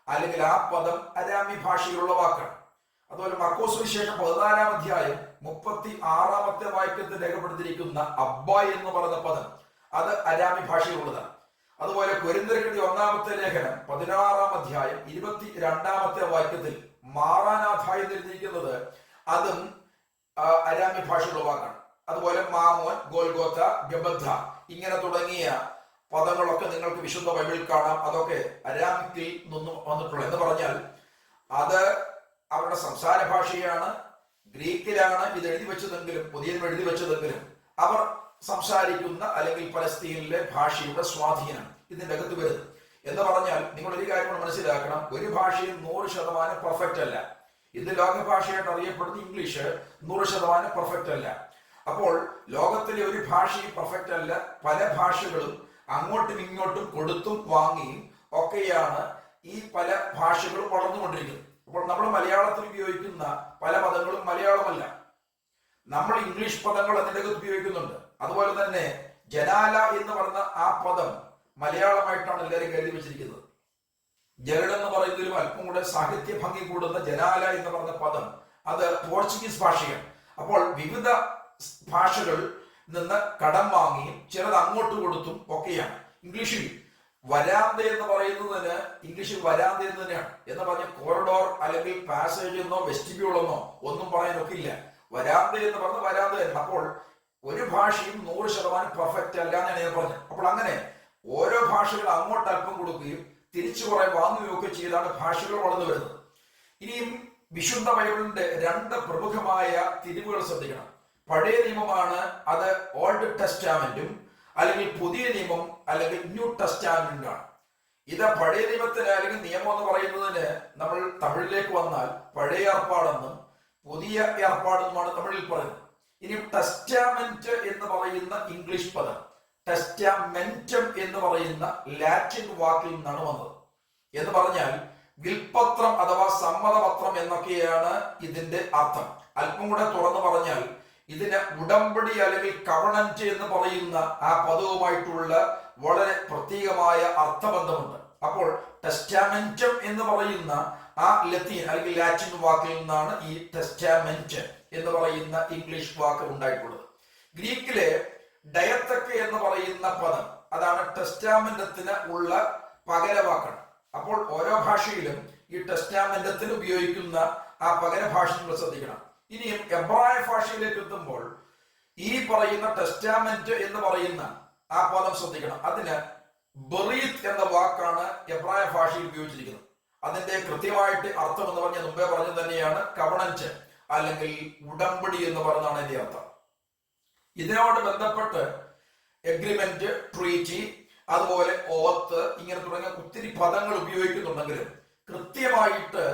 അല്ലെങ്കിൽ ആ പദം അരാമി ഭാഷയിലുള്ള വാക്കാണ്. അതുപോലെ മർക്കോസ് വിശേഷം പതിനാലാം അധ്യായം മുപ്പത്തി ആറാമത്തെ വാക്യത്തിൽ രേഖപ്പെടുത്തിയിരിക്കുന്ന അബ്ബ എന്ന് പറയുന്ന പദം അത് അരാമി ഭാഷയിലുള്ളതാണ്. അതുപോലെ കൊരിന്തരക്കടി ഒന്നാമത്തെ ലേഖനം പതിനാറാം അധ്യായം ഇരുപത്തി രണ്ടാമത്തെ വാക്യത്തിൽ മാറാനാഥ എന്ന് എഴുതിയിരിക്കുന്നത് അതും അരാമി ഭാഷയുള്ള വാക്കാണ്. അതുപോലെ മാമോൻ ഗോൽഗോത്ത ഗബദ്ധ ഇങ്ങനെ തുടങ്ങിയ പദങ്ങളൊക്കെ നിങ്ങൾക്ക് വിശുദ്ധ ബൈബിളിൽ കാണാം. അതൊക്കെ അരാമിക്കിൽ നിന്നും വന്നിട്ടുള്ളത്. എന്ന് പറഞ്ഞാൽ അത് അവരുടെ സംസാര ഭാഷയാണ് ഗ്രീക്കിലാണ് ഇത് എഴുതി വെച്ചതെങ്കിലും പുതിയ എഴുതി വെച്ചതെങ്കിലും അവർ സംസാരിക്കുന്ന അല്ലെങ്കിൽ പലസ്തീനിലെ ഭാഷയുടെ സ്വാധീനം ഇതിന്റെ അകത്ത് വരുന്നത് എന്ന് പറഞ്ഞാൽ നിങ്ങൾ ഒരു കാര്യം മനസ്സിലാക്കണം. ഒരു ഭാഷയും നൂറ് ശതമാനം പെർഫെക്റ്റ് അല്ല. ഇന്ന് ലോക ഭാഷയായിട്ട് അറിയപ്പെടുന്ന ഇംഗ്ലീഷ് നൂറ് ശതമാനം പെർഫെക്റ്റ് അല്ല. അപ്പോൾ ലോകത്തിലെ ഒരു ഭാഷയും പെർഫെക്റ്റ് അല്ല. പല ഭാഷകളും അങ്ങോട്ടും ഇങ്ങോട്ടും കൊടുത്തും വാങ്ങിയും ഒക്കെയാണ് ഈ പല ഭാഷകളും വളർന്നുകൊണ്ടിരിക്കുന്നത്. അപ്പോൾ നമ്മൾ മലയാളത്തിൽ ഉപയോഗിക്കുന്ന പല പദങ്ങളും മലയാളമല്ല. നമ്മൾ ഇംഗ്ലീഷ് പദങ്ങൾ അതിനകത്ത് ഉപയോഗിക്കുന്നുണ്ട്. അതുപോലെ തന്നെ ജനാല എന്ന് പറഞ്ഞ ആ പദം മലയാളമായിട്ടാണ് എല്ലാവരും കരുതി വെച്ചിരിക്കുന്നത്. ജലഡ് എന്ന് പറയുന്നതിലും അല്പം കൂടെ സാഹിത്യ ഭംഗി കൂടുന്ന ജനാല എന്ന് പറഞ്ഞ പദം അത് പോർച്ചുഗീസ് ഭാഷയാണ്. അപ്പോൾ വിവിധ ഭാഷകൾ നിന്ന് കടം വാങ്ങിയും ചിലത് അങ്ങോട്ട് കൊടുത്തും ഒക്കെയാണ്. ഇംഗ്ലീഷിൽ വരാന്ത എന്ന് പറയുന്നതിന് ഇംഗ്ലീഷിൽ വരാന്ത എന്ന് തന്നെയാണ്. എന്ന് പറഞ്ഞ കോറിഡോർ അല്ലെങ്കിൽ പാസേജ് എന്നോ വെസ്റ്റിബ്യൂൾ എന്നോ ഒന്നും പറയാനൊക്കെ ഇല്ല. വരാന്ത എന്ന് പറഞ്ഞ വരാന്ത തന്നെ. അപ്പോൾ ഒരു ഭാഷയും നൂറ് ശതമാനം പെർഫെക്റ്റ് അല്ല എന്നാണ് ഞാൻ പറഞ്ഞത്. അപ്പോൾ അങ്ങനെ ഓരോ ഭാഷകൾ അങ്ങോട്ട് അല്പം കൊടുക്കുകയും തിരിച്ചു കുറെ വാങ്ങുകയും ഒക്കെ ചെയ്താണ് ഭാഷകൾ വളർന്നു വരുന്നത്. ഇനിയും വിശുദ്ധ ബൈബിളിന്റെ രണ്ട് പ്രമുഖമായ തിരിവുകൾ ശ്രദ്ധിക്കണം. പഴയ നിയമമാണ് അത് ഓൾഡ് ടെസ്റ്റാമെന്റും അല്ലെങ്കിൽ പുതിയ നിയമം അല്ലെങ്കിൽ ന്യൂ ടെസ്റ്റാമെന്റാണ് ഇത് പഴയ നിയമത്തിന് അല്ലെങ്കിൽ നിയമം എന്ന് പറയുന്നതിന് നമ്മൾ തമിഴിലേക്ക് വന്നാൽ പഴയ ഏർപ്പാടെന്നും പുതിയ ഏർപ്പാടെന്നുമാണ് തമിഴിൽ പറയുന്നത്. ഇനി ടെസ്റ്റാമെന്റ് എന്ന് പറയുന്ന ഇംഗ്ലീഷ് പദം ടെസ്റ്റാമെന്റം എന്ന് പറയുന്ന ലാറ്റിൻ വാക്കിൽ നിന്നാണ് വന്നത്. എന്ന് പറഞ്ഞാൽ വിൽപത്രം അഥവാ സമ്മതപത്രം എന്നൊക്കെയാണ് ഇതിന്റെ അർത്ഥം. അല്പം കൂടെ തുറന്നു പറഞ്ഞാൽ ഇതിന് ഉടമ്പടി അല്ലെങ്കിൽ കവണന്റ് എന്ന് പറയുന്ന ആ പദവുമായിട്ടുള്ള വളരെ പ്രത്യേകമായ അർത്ഥബന്ധമുണ്ട്. അപ്പോൾ ടെസ്റ്റാമെന്റം എന്ന് പറയുന്ന ആ ലത്തീൻ അല്ലെങ്കിൽ ലാറ്റിൻ വാക്കിൽ നിന്നാണ് ഈ ടെസ്റ്റാമെന്റ് എന്ന് പറയുന്ന ഇംഗ്ലീഷ് വാക്ക് ഉണ്ടായിട്ടുള്ളത്. ഗ്രീക്കിലെ ഡയത്തക്ക് എന്ന് പറയുന്ന പദം അതാണ് ടെസ്റ്റാമെന്റത്തിന് ഉള്ള പകരവാക്കാണ്. അപ്പോൾ ഓരോ ഭാഷയിലും ഈ ടെസ്റ്റാമെന്റത്തിന് ഉപയോഗിക്കുന്ന ആ പകരഭാഷ നിങ്ങൾ ശ്രദ്ധിക്കണം. ഇനിയും എബ്രായ ഭാഷയിലേക്ക് എത്തുമ്പോൾ ഈ പറയുന്ന ടെസ്റ്റാമെന്റ് എന്ന് പറയുന്ന ആ പദം ശ്രദ്ധിക്കണം. അതിന് ബറീത്ത് എന്ന വാക്കാണ് എബ്രായ ഭാഷയിൽ ഉപയോഗിച്ചിരിക്കുന്നത്. അതിന്റെ കൃത്യമായിട്ട് അർത്ഥം എന്ന് പറഞ്ഞ മുമ്പേ പറഞ്ഞത് തന്നെയാണ് കവണഞ്ച് അല്ലെങ്കിൽ ഉടമ്പടി എന്ന് പറഞ്ഞാണ് അതിന്റെ അർത്ഥം. ഇതിനോട് ബന്ധപ്പെട്ട് എഗ്രിമെന്റ് ട്രീറ്റി അതുപോലെ ഓത്ത് ഇങ്ങനെ തുടങ്ങിയ ഒത്തിരി പദങ്ങൾ ഉപയോഗിക്കുന്നുണ്ടെങ്കിലും കൃത്യമായിട്ട്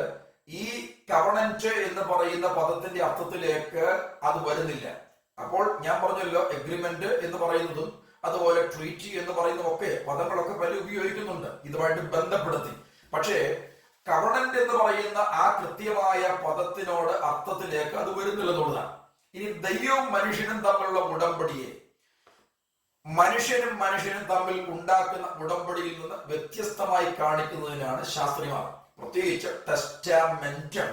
ഈ കവണന്റ് എന്ന് പറയുന്ന പദത്തിന്റെ അർത്ഥത്തിലേക്ക് അത് വരുന്നില്ല. അപ്പോൾ ഞാൻ പറഞ്ഞല്ലോ എഗ്രിമെന്റ് എന്ന് പറയുന്നതും അതുപോലെ ട്രീറ്റി എന്ന് പറയുന്നതും ഒക്കെ പദങ്ങളൊക്കെ പല ഉപയോഗിക്കുന്നുണ്ട്. ഇതുമായിട്ട് ബന്ധപ്പെടുത്തി. പക്ഷേ കവണന്റ് എന്ന് പറയുന്ന ആ കൃത്യമായ പദത്തിനോട് അർത്ഥത്തിലേക്ക് അത് വരുന്നില്ല എന്നുള്ളതാണ്. ഇനി ദൈവവും മനുഷ്യനും തമ്മിലുള്ള ഉടമ്പടിയെ മനുഷ്യനും മനുഷ്യനും തമ്മിൽ ഉണ്ടാക്കുന്ന ഉടമ്പടിയിൽ നിന്ന് വ്യത്യസ്തമായി കാണിക്കുന്നതിനാണ് ശാസ്ത്രിമാർ പ്രത്യേകിച്ച് ടെസ്റ്റാമെന്റം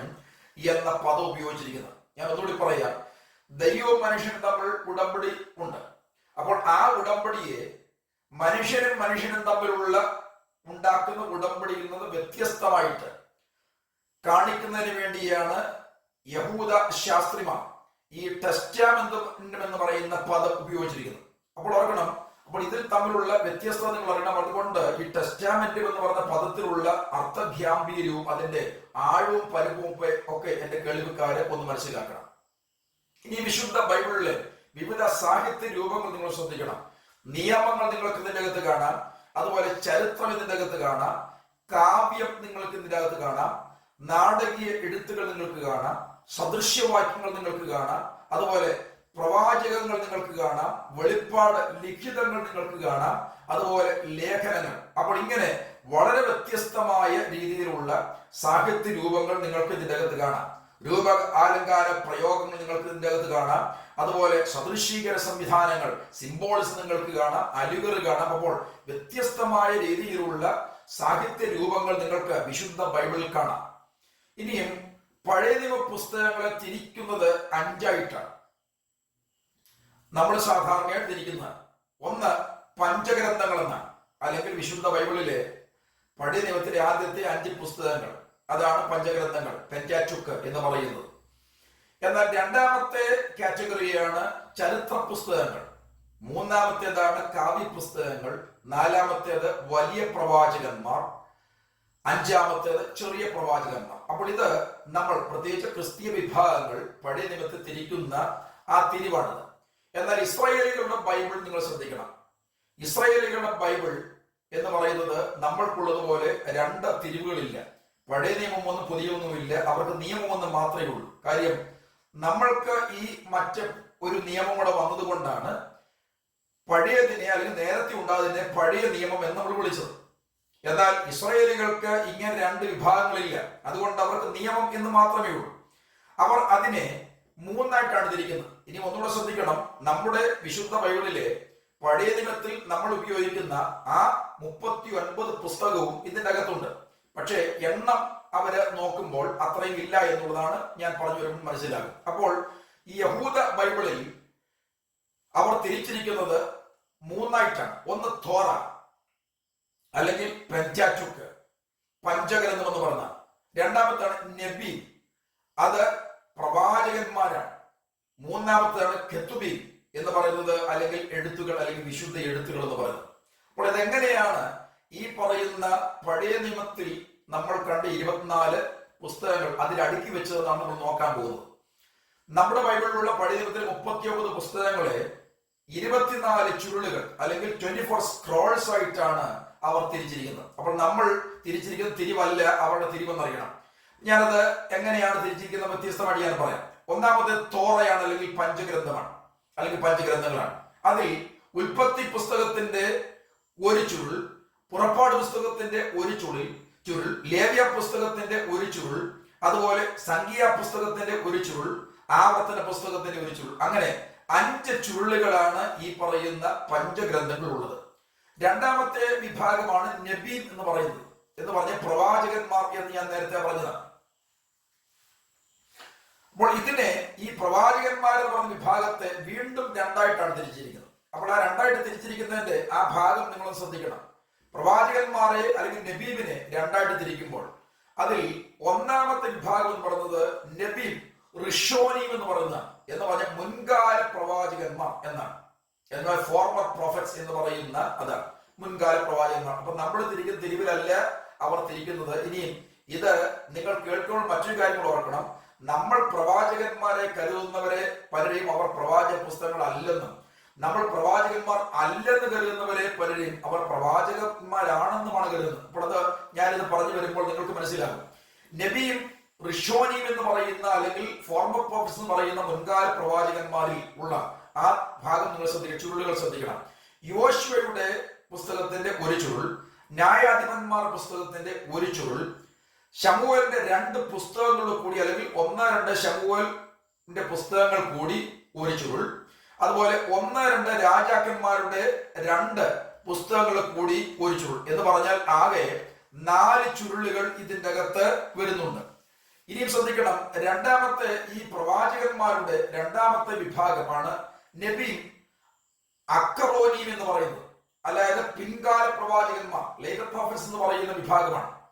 എന്ന പദം ഉപയോഗിച്ചിരിക്കുന്നത് ഞാൻ ഒന്നുകൂടി പറയാം. ദൈവവും മനുഷ്യനും തമ്മിൽ ഉടമ്പടി ഉണ്ട്. അപ്പോൾ ആ ഉടമ്പടിയെ മനുഷ്യനും മനുഷ്യനും തമ്മിലുള്ള ഉണ്ടാക്കുന്ന ഉടമ്പടിയിൽ നിന്ന് വ്യത്യസ്തമായിട്ട് കാണിക്കുന്നതിന് വേണ്ടിയാണ് യഹൂദ ശാസ്ത്രിമാർ ഈ ടെസ്റ്റാമെന്റം എന്ന് പറയുന്ന പദം ഉപയോഗിച്ചിരിക്കുന്നത്. അപ്പോൾ ഓർക്കണം അപ്പോൾ ഇതിൽ തമ്മിലുള്ള വ്യത്യസ്തത നിങ്ങൾ അറിയണം അതുകൊണ്ട് ഈ ടെസ്റ്റാമെന്റ് എന്ന് പറഞ്ഞ പദത്തിലുള്ള അർത്ഥഗാംഭീര്യവും അതിന്റെ ആഴവും പരുപ്പവും ഒക്കെ എന്റെ കേൾവിക്കാരെ ഒന്ന് മനസ്സിലാക്കണം. ഇനി വിശുദ്ധ ബൈബിളിലെ വിവിധ സാഹിത്യ രൂപങ്ങൾ നിങ്ങൾ ശ്രദ്ധിക്കണം. നിയമങ്ങൾ നിങ്ങൾക്ക് ഇതിന്റെ അകത്ത് കാണാം. അതുപോലെ ചരിത്രം ഇതിന്റെ അകത്ത് കാണാം. കാവ്യം നിങ്ങൾക്ക് ഇതിന്റെ അകത്ത് കാണാം. നാടകീയ എഴുത്തുകൾ നിങ്ങൾക്ക് കാണാം. സദൃശ്യവാക്യങ്ങൾ നിങ്ങൾക്ക് കാണാം. അതുപോലെ പ്രവാചകങ്ങൾ നിങ്ങൾക്ക് കാണാം വെളിപ്പാട് ലിഖിതങ്ങൾ നിങ്ങൾക്ക് കാണാം അതുപോലെ ലേഖനങ്ങൾ. അപ്പോൾ ഇങ്ങനെ വളരെ വ്യത്യസ്തമായ രീതിയിലുള്ള സാഹിത്യ രൂപങ്ങൾ നിങ്ങൾക്ക് ഇതിന്റെ അകത്ത് കാണാം. രൂപ ആലങ്കാര പ്രയോഗങ്ങൾ നിങ്ങൾക്ക് ഇതിന്റെ അകത്ത് കാണാം. അതുപോലെ സദൃശീകര സംവിധാനങ്ങൾ സിംബോൾസ് നിങ്ങൾക്ക് കാണാം അലുകർ കാണാം. അപ്പോൾ വ്യത്യസ്തമായ രീതിയിലുള്ള സാഹിത്യ രൂപങ്ങൾ നിങ്ങൾക്ക് വിശുദ്ധ ബൈബിളിൽ കാണാം. ഇനിയും പഴയ നിയമ പുസ്തകങ്ങളെ തിരിക്കുന്നത് അഞ്ചായിട്ടാണ്. നമ്മൾ സാധാരണയായിട്ട് ധരിക്കുന്ന ഒന്ന് പഞ്ചഗ്രന്ഥങ്ങൾ എന്നാണ് അല്ലെങ്കിൽ വിശുദ്ധ ബൈബിളിലെ പഴയ നിയമത്തിലെ ആദ്യത്തെ അഞ്ച് പുസ്തകങ്ങൾ അതാണ് പഞ്ചഗ്രന്ഥങ്ങൾ പെന്റാറ്റുക്ക് എന്ന് പറയുന്നത്. എന്നാൽ രണ്ടാമത്തെ കാറ്റഗറിയാണ് ചരിത്ര പുസ്തകങ്ങൾ മൂന്നാമത്തേതാണ് കാവ്യ പുസ്തകങ്ങൾ നാലാമത്തേത് വലിയ പ്രവാചകന്മാർ. അഞ്ചാമത്തേത് ചെറിയ പ്രവാചകന്മാർ. അപ്പോൾ ഇത് നമ്മൾ പ്രത്യേകിച്ച് ക്രിസ്തീയ വിഭാഗങ്ങൾ പഴയ നിമിത്തം തിരിക്കുന്ന ആ തിരിവാണിത്. എന്നാൽ ഇസ്രായേലികളുടെ ബൈബിൾ നിങ്ങൾ ശ്രദ്ധിക്കണം. ഇസ്രായേലികളുടെ ബൈബിൾ എന്ന് പറയുന്നത് നമ്മൾക്കുള്ളതുപോലെ രണ്ട് തിരിവുകളില്ല. പഴയ നിയമമൊന്നും പുതിയൊന്നുമില്ല അവർക്ക് നിയമമൊന്നും മാത്രമേ ഉള്ളൂ. കാര്യം നമ്മൾക്ക് ഈ മറ്റ് ഒരു നിയമം കൂടെ വന്നതുകൊണ്ടാണ് പഴയതിനെ അല്ലെങ്കിൽ നേരത്തെ ഉണ്ടാകുന്ന പഴയ നിയമം എന്ന് നമ്മൾ വിളിച്ചത്. എന്നാൽ ഇസ്രായേലികൾക്ക് ഇങ്ങനെ രണ്ട് വിഭാഗങ്ങളില്ല. അതുകൊണ്ട് അവർക്ക് നിയമം എന്ന് മാത്രമേ ഉള്ളൂ. അവർ അതിനെ മൂന്നായിട്ടാണ് തിരിക്കുന്നത്. ഇനി ഒന്നുകൂടെ ശ്രദ്ധിക്കണം. നമ്മുടെ വിശുദ്ധ ബൈബിളിലെ പഴയ ദിനത്തിൽ നമ്മൾ ഉപയോഗിക്കുന്ന ആ മുപ്പത്തി ഒൻപത് പുസ്തകവും ഇതിന്റെ അകത്തുണ്ട്. പക്ഷേ എണ്ണം അവർ നോക്കുമ്പോൾ അത്രയും ഇല്ല എന്നുള്ളതാണ് ഞാൻ പറഞ്ഞു വരുമ്പോൾ മനസ്സിലാകും. അപ്പോൾ ഈ യഹൂദ ബൈബിളിൽ അവർ തിരിച്ചിരിക്കുന്നത് മൂന്നായിട്ടാണ്. ഒന്ന് തോറ അല്ലെങ്കിൽ പെഞ്ചാറ്റുക്ക് പഞ്ചഗ്രന്ഥം എന്ന് പറഞ്ഞ രണ്ടാമത്താണ് നബി അത് പ്രവാചകന്മാരാണ്. മൂന്നാമത്തേതാണ് കെത്തുബി എന്ന് പറയുന്നത് അല്ലെങ്കിൽ എഴുത്തുകൾ അല്ലെങ്കിൽ വിശുദ്ധ എഴുത്തുകൾ എന്ന് പറയുന്നത്. അപ്പോൾ ഇതെങ്ങനെയാണ് ഈ പറയുന്ന പഴയ നിയമത്തിൽ നമ്മൾ കണ്ട ഇരുപത്തിനാല് പുസ്തകങ്ങൾ അതിൽ അടുക്കി വെച്ചതെന്നാണ് നമ്മൾ നോക്കാൻ പോകുന്നത്. നമ്മുടെ ബൈബിളിലുള്ള പഴയ നിയമത്തിലെ മുപ്പത്തിയൊമ്പത് പുസ്തകങ്ങളെ ഇരുപത്തിനാല് ചുരുളുകൾ അല്ലെങ്കിൽ ട്വന്റി ഫോർ സ്ക്രോൾസ് ആയിട്ടാണ് അവർ തിരിച്ചിരിക്കുന്നത്. അപ്പോൾ നമ്മൾ തിരിച്ചിരിക്കുന്ന തിരിവല്ല അവരുടെ തിരിവെന്നറിയണം. ഞാനത് എങ്ങനെയാണ് തിരിച്ചിരിക്കുന്ന വ്യത്യസ്തമായിട്ട് ഞാൻ പറയാം. ഒന്നാമത്തെ തോറയാണ് അല്ലെങ്കിൽ പഞ്ചഗ്രന്ഥമാണ്. അല്ലെങ്കിൽ പഞ്ചഗ്രന്ഥങ്ങളാണ്. അതിൽ ഉൽപ്പത്തി പുസ്തകത്തിന്റെ ഒരു ചുരുൾ പുറപ്പാട് പുസ്തകത്തിന്റെ ഒരു ചുരുൾ ചുരുൾ ലേവ്യ പുസ്തകത്തിന്റെ ഒരു ചുരുൾ അതുപോലെ സംഖ്യ പുസ്തകത്തിന്റെ ഒരു ചുരുൾ ആവർത്തന പുസ്തകത്തിന്റെ ഒരു ചുരുൾ. അങ്ങനെ അഞ്ച് ചുരുളുകളാണ് ഈ പറയുന്ന പഞ്ചഗ്രന്ഥങ്ങൾ ഉള്ളത് രണ്ടാമത്തെ വിഭാഗമാണ് നബീൻ എന്ന് പറയുന്നത്. എന്ന് പറഞ്ഞ പ്രവാചകന്മാർ എന്ന് ഞാൻ നേരത്തെ പറഞ്ഞതാണ്. അപ്പോൾ ഇതിനെ ഈ പ്രവാചകന്മാർ എന്ന് പറഞ്ഞ വിഭാഗത്തെ വീണ്ടും രണ്ടായിട്ടാണ് തിരിച്ചിരിക്കുന്നത്. അപ്പോൾ ആ രണ്ടായിട്ട് തിരിച്ചിരിക്കുന്നതിന്റെ ആ ഭാഗം നിങ്ങൾ ശ്രദ്ധിക്കണം. പ്രവാചകന്മാരെ അല്ലെങ്കിൽ നബീബിനെ രണ്ടായിട്ട് തിരിക്കുമ്പോൾ അതിൽ ഒന്നാമത്തെ വിഭാഗം എന്ന് പറയുന്നത് നബീം ഋഷോനീം എന്ന് പറയുന്ന എന്ന് പറഞ്ഞ മുൻകാല പ്രവാചകന്മാർ എന്നാണ്. എന്നാൽ ഫോർമർ പ്രോഫറ്റ്സ് എന്ന് പറയുന്ന അതാണ് മുൻകാല പ്രവാചകന്മാർ. അപ്പൊ നമ്മൾ തിരിക്കുന്ന തിരിവിലല്ല അവർ തിരിക്കുന്നത്. ഇനിയും ഇത് നിങ്ങൾ കേൾക്കുമ്പോൾ മറ്റൊരു കാര്യങ്ങൾ ഓർക്കണം. നമ്മൾ പ്രവാചകന്മാരെ കരുതുന്നവരെ പലരെയും അവർ പ്രവാചക പുസ്തകങ്ങൾ അല്ലെന്നും നമ്മൾ പ്രവാചകന്മാർ അല്ലെന്ന് കരുതുന്നവരെ പലരെയും അവർ പ്രവാചകന്മാരാണെന്നുമാണ് കരുതുന്നത്. ഇപ്പോഴത് ഞാനിത് പറഞ്ഞു വരുമ്പോൾ നിങ്ങൾക്ക് മനസ്സിലാകും. നബിയും ഋഷോനിയും എന്ന് പറയുന്ന അല്ലെങ്കിൽ ഫോർമർ പ്രോഫറ്റ്സ് എന്ന് പറയുന്ന മുൻകാല പ്രവാചകന്മാരിൽ ഉള്ള ആ ഭാഗം നിങ്ങൾ ശ്രദ്ധിക്കുക ചുരുളുകൾ ശ്രദ്ധിക്കണം. യോശുവയുടെ പുസ്തകത്തിന്റെ ഒരു ചുരുൾ ന്യായാധിപന്മാർ പുസ്തകത്തിന്റെ ഒരു ചുരുൾ ശമുവലിന്റെ രണ്ട് പുസ്തകങ്ങൾ കൂടി അല്ലെങ്കിൽ ഒന്ന് രണ്ട് ഷമുവലിന്റെ പുസ്തകങ്ങൾ കൂടി ഒരു ചുരുൾ. അതുപോലെ ഒന്ന് രണ്ട് രാജാക്കന്മാരുടെ രണ്ട് പുസ്തകങ്ങൾ കൂടി ഒരു ചുരുൾ. എന്ന് പറഞ്ഞാൽ ആകെ നാല് ചുരുളുകൾ ഇതിന്റെ അകത്ത് വരുന്നുണ്ട്. ഇനിയും ശ്രദ്ധിക്കണം രണ്ടാമത്തെ ഈ പ്രവാചകന്മാരുടെ രണ്ടാമത്തെ വിഭാഗമാണ് നബി അക്കറോനീം എന്ന് പറയുന്നത്. അതായത് പിൻകാല പ്രവാചകന്മാർ ലേറ്റർ പ്രോഫറ്റ്സ് എന്ന് പറയുന്ന വിഭാഗമാണ്.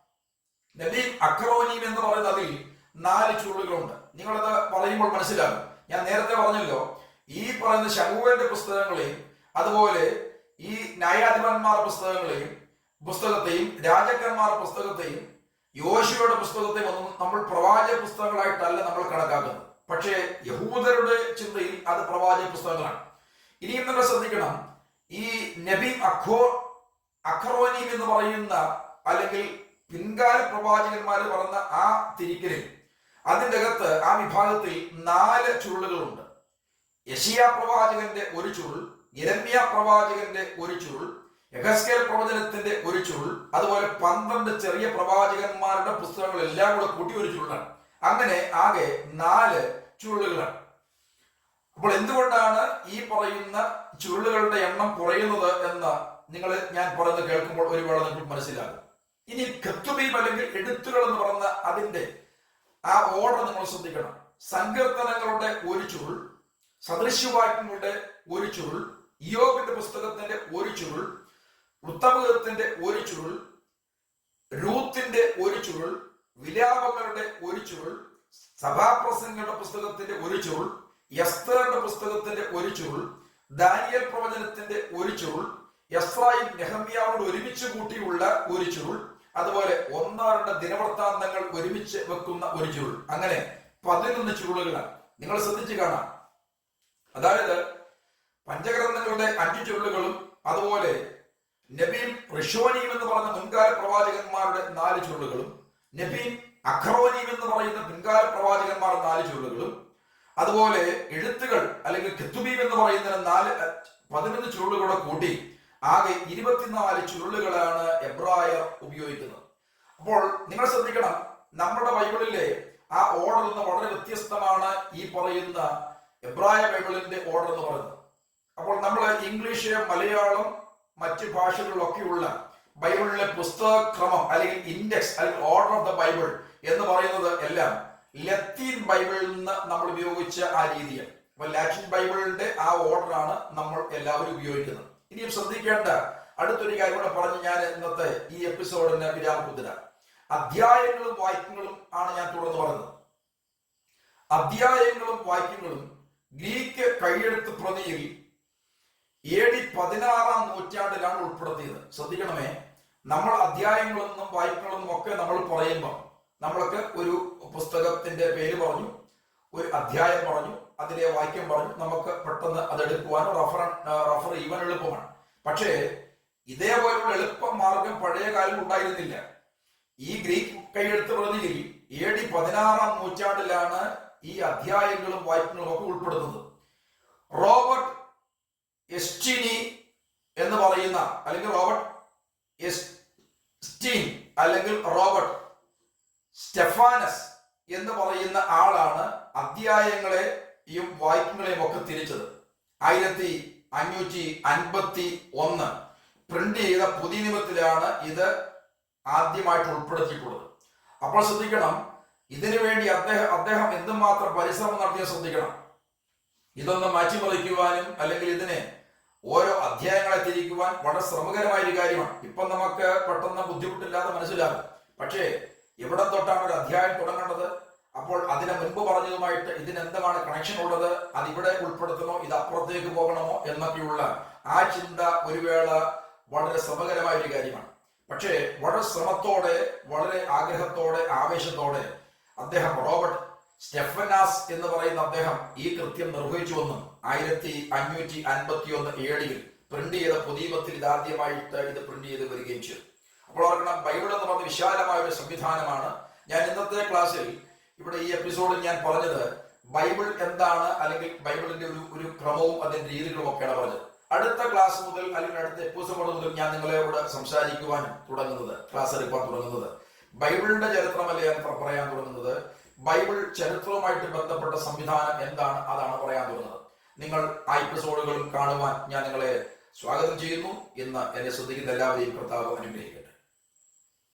നബീം അക്രോനീം എന്ന് പറയുന്ന അതിൽ നാല് ചുരുളുകളുണ്ട്. നിങ്ങളത് പറയുമ്പോൾ മനസ്സിലാകും. ഞാൻ നേരത്തെ പറഞ്ഞല്ലോ ഈ പറയുന്ന ശമുവേന്റെ പുസ്തകങ്ങളെയും അതുപോലെ ഈ ന്യായാധിപന്മാർ പുസ്തകങ്ങളെയും പുസ്തകത്തെയും രാജാക്കന്മാർ പുസ്തകത്തെയും യോശുവയുടെ പുസ്തകത്തെയും ഒന്നും നമ്മൾ പ്രവാചക പുസ്തകങ്ങളായിട്ടല്ല നമ്മൾ കണക്കാക്കുന്നത്. പക്ഷേ യഹൂദരുടെ ചിന്തയിൽ അത് പ്രവാചക പുസ്തകങ്ങളാണ്. ഇനിയും നിങ്ങൾ ശ്രദ്ധിക്കണം ഈ നബി അഖോ അഖറോനീം എന്ന് പറയുന്ന അല്ലെങ്കിൽ പിൻകാല പ്രവാചകന്മാർ പറഞ്ഞ ആ തിരിക്കലിൽ അതിന്റെ അകത്ത് ആ വിഭാഗത്തിൽ നാല് ചുരുളുകളുണ്ട്. യഷിയ പ്രവാചകന്റെ ഒരു ചുരുൾ ഇരമ്യ പ്രവാചകന്റെ ഒരു ചുരുൾ യഹസ്കേൽ പ്രവചനത്തിന്റെ ഒരു ചുരുൾ അതുപോലെ പന്ത്രണ്ട് ചെറിയ പ്രവാചകന്മാരുടെ പുസ്തകങ്ങൾ എല്ലാം കൂടെ കൂട്ടി ഒരു ചുരുളാണ്. അങ്ങനെ ആകെ നാല് ചുരുളുകളാണ്. അപ്പോൾ എന്തുകൊണ്ടാണ് ഈ പറയുന്ന ചുരുളുകളുടെ എണ്ണം കുറയുന്നത് എന്ന് നിങ്ങൾ ഞാൻ പറയുന്നത് കേൾക്കുമ്പോൾ ഒരുപാട് നിങ്ങൾക്ക് മനസ്സിലാകും. ഇനി കത്തുബീം അല്ലെങ്കിൽ എഴുത്തുകൾ എന്ന് പറഞ്ഞ അതിന്റെ ആ ഓർഡർ നമ്മൾ ശ്രദ്ധിക്കണം സങ്കീർത്തനങ്ങളുടെ ഒരു ചുരുൾ സദൃശ്യവാക്യങ്ങളുടെ ഒരു ചുരുൾ യോഗിന്റെ പുസ്തകത്തിന്റെ ഒരു ചുരുൾ വൃത്തമുഖത്തിന്റെ ഒരു ചുരുൾ രൂത്തിന്റെ ഒരു ചുരുൾ വിലാപങ്ങളുടെ ഒരു ചുരുൾ സഭാപ്രസംഗങ്ങളുടെ പുസ്തകത്തിന്റെ ഒരു ചുരുൾ യസ്തറിന്റെ പുസ്തകത്തിന്റെ ഒരു ചുരുൾ ദാനിയൽ പ്രവചനത്തിന്റെ ഒരു ചുരുൾ യസ്രായും നെഹമ്യാവോട് ഒരുമിച്ച് കൂട്ടിയുള്ള ഒരു ചുരുൾ അതുപോലെ ഒന്നോ രണ്ട് ദിനവൃത്താന്തങ്ങൾ ഒരുമിച്ച് വെക്കുന്ന ഒരു ചുരുൾ അങ്ങനെ പതിനൊന്ന് ചുരുളുകളാണ് നിങ്ങൾ ശ്രദ്ധിച്ചു കാണാം. അതായത് പഞ്ചഗ്രന്ഥങ്ങളുടെ അഞ്ചു ചുരുളുകളും അതുപോലെ നബീം റിഷോനീം എന്ന് പറഞ്ഞ മുൻകാല പ്രവാചകന്മാരുടെ നാല് ചുരുളുകളും നബീം അഖറോനീം എന്ന് പറയുന്ന പിൻകാല പ്രവാചകന്മാരുടെ നാല് ചുരുളുകളും അതുപോലെ എഴുത്തുകൾ അല്ലെങ്കിൽ കെത്തുബീം എന്ന് പറയുന്ന നാല് പതിനൊന്ന് ചുരുളുകളുടെ കൂട്ടി ആകെ ഇരുപത്തിനാല് ചുരുളുകളാണ് എബ്രായർ ഉപയോഗിക്കുന്നത്. അപ്പോൾ നിങ്ങൾ ശ്രദ്ധിക്കണം നമ്മുടെ ബൈബിളിലെ ആ ഓർഡർ നിന്ന് വളരെ വ്യത്യസ്തമാണ് ഈ പറയുന്ന എബ്രായ ബൈബിളിന്റെ ഓർഡർ എന്ന് പറയുന്നത്. അപ്പോൾ നമ്മൾ ഇംഗ്ലീഷ് മലയാളം മറ്റ് ഭാഷകളിലൊക്കെയുള്ള ബൈബിളിലെ പുസ്തകക്രമം അല്ലെങ്കിൽ ഇൻഡെക്സ് അല്ലെങ്കിൽ ഓർഡർ ഓഫ് ദ ബൈബിൾ എന്ന് പറയുന്നത് എല്ലാം ലത്തീൻ ബൈബിളിൽ നിന്ന് നമ്മൾ ഉപയോഗിച്ച ആ രീതിയാണ്. അപ്പൊ ലാറ്റിൻ ബൈബിളിന്റെ ആ ഓർഡറാണ് നമ്മൾ എല്ലാവരും ഉപയോഗിക്കുന്നത്. ഇനിയും ശ്രദ്ധിക്കേണ്ട അടുത്തൊരു കാര്യം കൂടെ പറഞ്ഞു ഞാൻ ഇന്നത്തെ ഈ എപ്പിസോഡിന് വിരാമം കുതിരാം അധ്യായങ്ങളും വാക്യങ്ങളും ആണ് ഞാൻ തുടർന്ന് പറഞ്ഞത് അധ്യായങ്ങളും വാക്യങ്ങളും ഗ്രീക്ക് കൈയെടുത്ത് പ്രതിയിൽ എ ഡി പതിനാറാം നൂറ്റാണ്ടിലാണ് ഉൾപ്പെടുത്തിയത്. ശ്രദ്ധിക്കണമേ നമ്മൾ അധ്യായങ്ങളെന്നും വാക്യങ്ങളെന്നും ഒക്കെ നമ്മൾ പറയുമ്പോൾ നമ്മളൊക്കെ ഒരു പുസ്തകത്തിന്റെ പേര് പറഞ്ഞു ഒരു അധ്യായം പറഞ്ഞു അതിലെ വാക്യം പറഞ്ഞു നമുക്ക് പെട്ടെന്ന് അത് എടുക്കുവാൻ റഫർ റഫർ ചെയ്യുവാൻ എളുപ്പമാണ്. പക്ഷേ ഇതേപോലുള്ള എളുപ്പ മാർഗം പഴയ കാലം ഉണ്ടായിരുന്നില്ല. ഈ ഗ്രീക്ക് കൈയെഴുത്ത് പ്രതിയിൽ എ ഡി പതിനാറാം നൂറ്റാണ്ടിലാണ് ഈ അധ്യായങ്ങളും വാക്യങ്ങളും ഒക്കെ ഉൾപ്പെടുന്നത്. റോബർട്ട് എസ്റ്റിനി എന്ന് പറയുന്ന അല്ലെങ്കിൽ റോബർട്ട് എസ്റ്റീൻ അല്ലെങ്കിൽ റോബർട്ട് സ്റ്റെഫാനസ് എന്ന് പറയുന്ന ആളാണ് അധ്യായങ്ങളെയും വായ്പകളെയും ഒക്കെ തിരിച്ചത്. ആയിരത്തി അഞ്ഞൂറ്റി അൻപത്തി ഒന്ന്. പ്രിന്റ് ചെയ്ത പുതിയ നിയമത്തിലാണ് ഇത് ആദ്യമായിട്ട് ഉൾപ്പെടുത്തിയിട്ടുള്ളത്. അപ്പോൾ ശ്രദ്ധിക്കണം ഇതിനു വേണ്ടി അദ്ദേഹം അദ്ദേഹം എന്തുമാത്രം പരിശ്രമം നടത്തിയ ശ്രദ്ധിക്കണം. ഇതൊന്ന് മാറ്റിമറിക്കുവാനും അല്ലെങ്കിൽ ഇതിനെ ഓരോ അധ്യായങ്ങളെ തിരിക്കുവാൻ വളരെ ശ്രമകരമായ ഒരു കാര്യമാണ്. ഇപ്പം നമുക്ക് പെട്ടെന്ന് ബുദ്ധിമുട്ടില്ലാതെ മനസ്സിലാകും. പക്ഷേ എവിടെ തൊട്ടാണ് ഒരു അധ്യായം തുടങ്ങേണ്ടത്? അപ്പോൾ അതിന് മുൻപ് പറഞ്ഞതുമായിട്ട് ഇതിന് എന്താണ് കണക്ഷൻ ഉള്ളത്? അതിവിടെ ഉൾപ്പെടുത്തണോ ഇത് അപ്പുറത്തേക്ക് പോകണമോ എന്നൊക്കെയുള്ള ആ ചിന്ത ഒരു വേള വളരെ ശ്രമകരമായ ഒരു കാര്യമാണ്. പക്ഷേ വളരെ ശ്രമത്തോടെ വളരെ ആഗ്രഹത്തോടെ ആവേശത്തോടെ അദ്ദേഹം റോബർട്ട് സ്റ്റെഫനാസ് എന്ന് പറയുന്ന അദ്ദേഹം ഈ കൃത്യം നിർവഹിച്ചുവെന്നും ആയിരത്തി അഞ്ഞൂറ്റി അൻപത്തി ഒന്ന് ഏഴിൽ പ്രിന്റ് ചെയ്ത പുതിയത്തിൽ ഇതാദ്യമായിട്ട് ഇത് പ്രിന്റ് ചെയ്ത് വരികയും ചെയ്തു. അപ്പോൾ ഓർക്കണം ബൈബിൾ എന്ന് പറഞ്ഞ വിശാലമായ ഒരു സംവിധാനമാണ്. ഞാൻ ഇന്നത്തെ ക്ലാസ്സിൽ ഇവിടെ ഈ എപ്പിസോഡിൽ ഞാൻ പറഞ്ഞത് ബൈബിൾ എന്താണ് അല്ലെങ്കിൽ ബൈബിളിന്റെ ഒരു ഒരു ക്രമവും അതിന്റെ രീതികളും ഒക്കെയാണ് പറഞ്ഞത്. അടുത്ത ക്ലാസ് മുതൽ അല്ലെങ്കിൽ അടുത്ത എപ്പിസോഡ് മുതൽ ഞാൻ നിങ്ങളെ നിങ്ങളോട് സംസാരിക്കുവാൻ തുടങ്ങുന്നത് ക്ലാസ് എടുക്കാൻ തുടങ്ങുന്നത്. ബൈബിളിന്റെ ചരിത്രമല്ല ഞാൻ പറയാൻ തുടങ്ങുന്നത്? ബൈബിൾ ചരിത്രവുമായിട്ട് ബന്ധപ്പെട്ട സംവിധാനം എന്താണ് അതാണ് പറയാൻ തുടങ്ങുന്നത്. നിങ്ങൾ ആ എപ്പിസോഡുകളും കാണുവാൻ ഞാൻ നിങ്ങളെ സ്വാഗതം ചെയ്യുന്നു. എന്ന് എന്നെ ശ്രദ്ധിക്കുന്ന എല്ലാവരെയും കർത്താവ് അനുഗ്രഹിക്കട്ടെ.